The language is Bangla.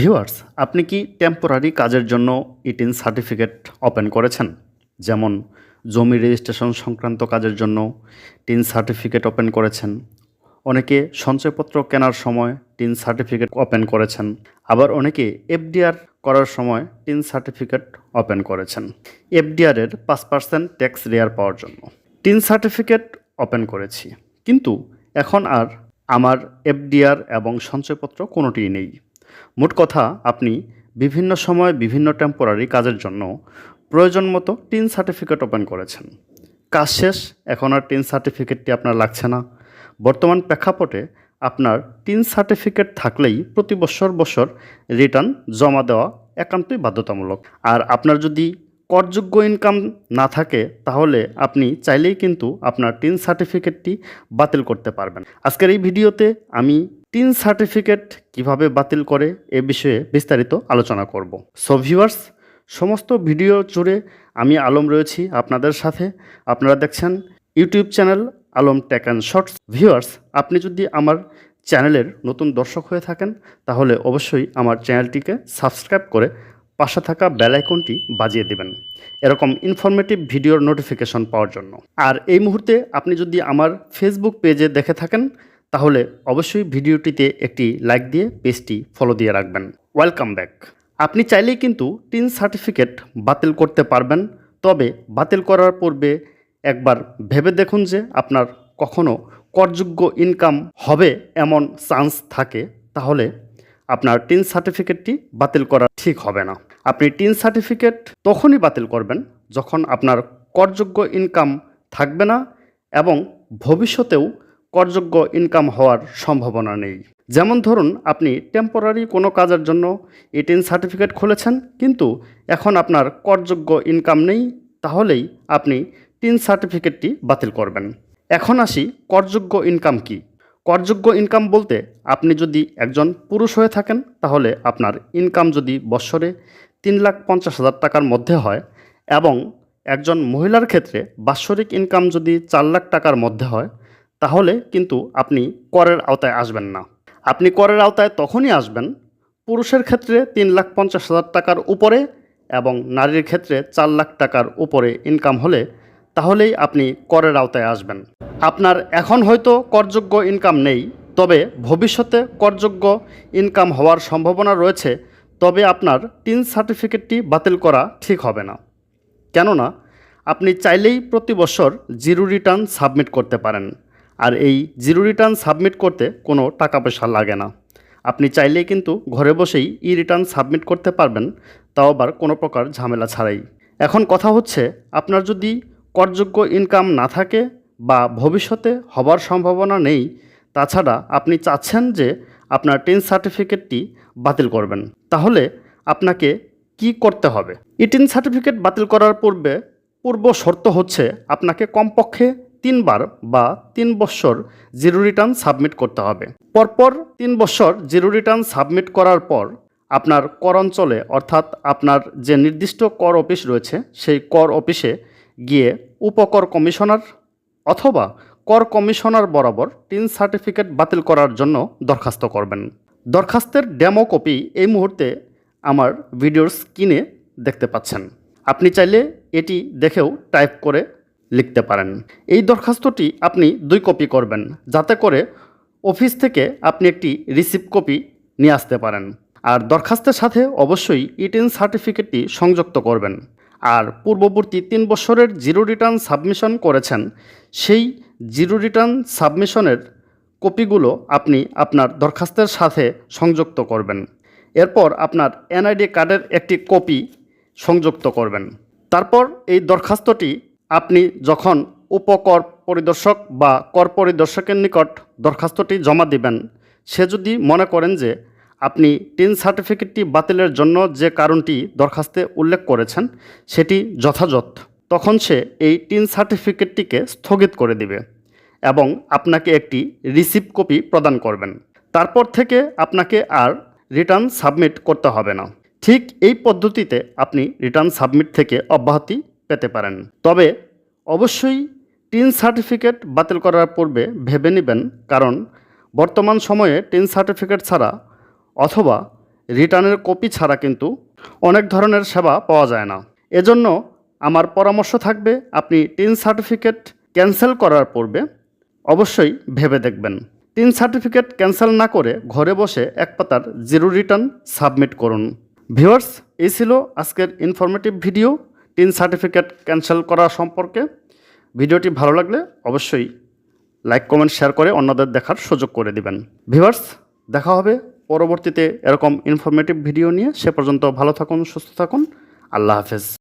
ভিউয়ার্স, আপনি কি টেম্পোরারি কাজের জন্য ইটিন সার্টিফিকেট ওপেন করেছেন? যেমন জমি রেজিস্ট্রেশন সংক্রান্ত কাজের জন্য টিন সার্টিফিকেট ওপেন করেছেন। অনেকে সঞ্চয়পত্র কেনার সময় টিন সার্টিফিকেট ওপেন করেছেন। আবার অনেকে এফডিআর করার সময় টিন সার্টিফিকেট ওপেন করেছেন। এফডিআরের পাঁচ পার্সেন্ট ট্যাক্স রেয়ার পাওয়ার জন্য টিন সার্টিফিকেট ওপেন করেছি। কিন্তু এখন আর আমার এফডিআর এবং সঞ্চয়পত্র কোনোটিই নেই। মোট কথা, আপনি বিভিন্ন সময় বিভিন্ন টেম্পোরারি কাজের জন্য প্রয়োজন মতো টিন সার্টিফিকেট ওপেন করেছেন। কাজ শেষ, এখন আর টিন সার্টিফিকেটটি আপনার লাগছে না। বর্তমান প্রেক্ষাপটে আপনার টিন সার্টিফিকেট থাকলেই প্রতি বছর বছর রিটার্ন জমা দেওয়া একান্তই বাধ্যতামূলক। আর আপনার যদি করযোগ্য ইনকাম না থাকে, তাহলে আপনি চাইলেই কিন্তু আপনার টিন সার্টিফিকেটটি বাতিল করতে পারবেন। আজকের এই ভিডিওতে আমি টিন সার্টিফিকেট কীভাবে বাতিল করে এ বিষয়ে বিস্তারিত আলোচনা করব। সো ভিউয়ার্স সমস্ত ভিডিও জুড়ে আমি আলম রয়েছি আপনাদের সাথে। আপনারা দেখছেন YouTube channel Alam tech and shorts viewers আপনি যদি আমার চ্যানেলের নতুন দর্শক হয়ে থাকেন, তাহলে অবশ্যই আমার চ্যানেলটিকে সাবস্ক্রাইব করে পাশে থাকা বেল আইকনটি বাজিয়ে দেবেন। এরকম ইনফরমেটিভ ভিডিওর নোটিফিকেশন পাওয়ার জন্য। আর এই মুহূর্তে আপনি যদি আমার ফেসবুক পেজে দেখে থাকেন তাহলে অবশ্যই ভিডিওটিতে একটি লাইক দিয়ে পেজটি ফলো দিয়ে রাখবেন। ওয়েলকাম ব্যাক আপনি চাইলেই কিন্তু টিন সার্টিফিকেট বাতিল করতে পারবেন, তবে বাতিল করার পূর্বে একবার ভেবে দেখুন যে আপনার কখনো করযোগ্য ইনকাম হবে এমন চান্স থাকে, তাহলে আপনার টিন সার্টিফিকেটটি বাতিল করা ঠিক হবে না। আপনি টিন সার্টিফিকেট তখনই বাতিল করবেন যখন আপনার করযোগ্য ইনকাম থাকবে না এবং ভবিষ্যতেও করযোগ্য ইনকাম হওয়ার সম্ভাবনা নেই। যেমন ধরুন, আপনি টেম্পোরারি কোনো কাজের জন্য এই টিন সার্টিফিকেট খুলেছেন, কিন্তু এখন আপনার করযোগ্য ইনকাম নেই, তাহলেই আপনি টিন সার্টিফিকেটটি বাতিল করবেন। এখন আসি করযোগ্য ইনকাম কি। করযোগ্য ইনকাম বলতে আপনি যদি একজন পুরুষ হয়ে থাকেন, তাহলে আপনার ইনকাম যদি বৎসরে তিন লাখ পঞ্চাশ হাজার টাকার মধ্যে হয় এবং একজন মহিলার ক্ষেত্রে বাৎসরিক ইনকাম যদি চার লাখ টাকার মধ্যে হয় তাহলে কিন্তু আপনি করের আওতায় আসবেন না। আপনি করের আওতায় তখনই আসবেন পুরুষের ক্ষেত্রে তিন লাখ পঞ্চাশ হাজার টাকার উপরে এবং নারীর ক্ষেত্রে চার লাখ টাকার উপরে ইনকাম হলে তাহলেই আপনি করের আওতায় আসবেন। আপনার এখন হয়তো করযোগ্য ইনকাম নেই, তবে ভবিষ্যতে করযোগ্য ইনকাম হওয়ার সম্ভাবনা রয়েছে, তবে আপনার টিন সার্টিফিকেটটি বাতিল করা ঠিক হবে না। কেননা, আপনি চাইলেই প্রতি বছর জিরো রিটার্ন সাবমিট করতে পারেন। আর এই জিরো রিটার্ন সাবমিট করতে কোনো টাকা পয়সা লাগে না। আপনি চাইলেই কিন্তু ঘরে বসেই ই রিটার্ন সাবমিট করতে পারবেন, তাও আবার কোনো প্রকার ঝামেলা ছাড়াই। এখন কথা হচ্ছে, আপনার যদি করযোগ্য ইনকাম না থাকে বা ভবিষ্যতে হবার সম্ভাবনা নেই, তাছাড়া আপনি চাচ্ছেন যে আপনার টেন সার্টিফিকেটটি বাতিল করবেন, তাহলে আপনাকে কি করতে হবে? ইটিন সার্টিফিকেট বাতিল করার পূর্বে, পূর্ব শর্ত হচ্ছে আপনাকে কমপক্ষে তিনবার বা তিন বছর জিরো রিটার্ন সাবমিট করতে হবে। পরপর তিন বছর জিরো রিটার্ন সাবমিট করার পর আপনার কর অঞ্চলে, অর্থাৎ আপনার যে নির্দিষ্ট কর অফিস রয়েছে, সেই কর অফিসে গিয়ে উপকর কমিশনার অথবা কর কমিশনার বরাবর টিন সার্টিফিকেট বাতিল করার জন্য দরখাস্ত করবেন। দরখাস্তের ডেমো কপি এই মুহূর্তে আমার ভিডিওর স্ক্রিনে দেখতে পাচ্ছেন। আপনি চাইলে এটি দেখেও টাইপ করে লিখতে পারেন। এই দরখাস্তটি আপনি দুই কপি করবেন, যাতে করে অফিস থেকে আপনি একটি রিসিভ কপি নিয়ে আসতে পারেন। আর দরখাস্তের সাথে অবশ্যই ইটেন সার্টিফিকেটটি সংযুক্ত করবেন। আর পূর্ববর্তী তিন বছরের জিরো রিটার্ন সাবমিশন করেছেন, সেই জিরো রিটার্ন সাবমিশনের কপিগুলো আপনি আপনার দরখাস্তের সাথে সংযুক্ত করবেন। এরপর আপনার এনআইডি কার্ডের একটি কপি সংযুক্ত করবেন। তারপর এই দরখাস্তটি আপনি যখন উপকর পরিদর্শক বা কর পরিদর্শকের নিকট দরখাস্তটি জমা দিবেন, সে যদি মনে করেন যে আপনি টিন সার্টিফিকেটটি বাতিলের জন্য যে কারণটি দরখাস্তে উল্লেখ করেছেন, সেটি যথাযথ, তখন সে এই টিন সার্টিফিকেটটিকে স্থগিত করে দিবে এবং আপনাকে একটি রিসিভ কপি প্রদান করবেন। তারপর থেকে আপনাকে আর রিটার্ন সাবমিট করতে হবে না। ঠিক এই পদ্ধতিতে আপনি রিটার্ন সাবমিট থেকে অব্যাহতি পেতে পারেন। তবে অবশ্যই টিন সার্টিফিকেট বাতিল করার পূর্বে ভেবে নেবেন, কারণ বর্তমান সময়ে টিন সার্টিফিকেট ছাড়া অথবা রিটার্নের কপি ছাড়া কিন্তু অনেক ধরনের সেবা পাওয়া যায় না। এজন্য আমার পরামর্শ থাকবে, আপনি টিন সার্টিফিকেট ক্যান্সেল করার পূর্বে অবশ্যই ভেবে দেখবেন। টিন সার্টিফিকেট ক্যান্সেল না করে ঘরে বসে এক পাতার জিরো রিটার্ন সাবমিট করুন। ভিউয়ার্স, এই ছিল আজকের informative video. TIN certificate cancel করা সম্পর্কে। ভিডিওটি ভালো লাগলে অবশ্যই লাইক, কমেন্ট, শেয়ার করে অন্যদের দেখার সুযোগ করে দিবেন। ভিভার্স দেখা হবে পরবর্তীতে এরকম ইনফরমেটিভ ভিডিও নিয়ে। সে পর্যন্ত ভালো থাকুন, সুস্থ থাকুন। আল্লাহ হাফেজ।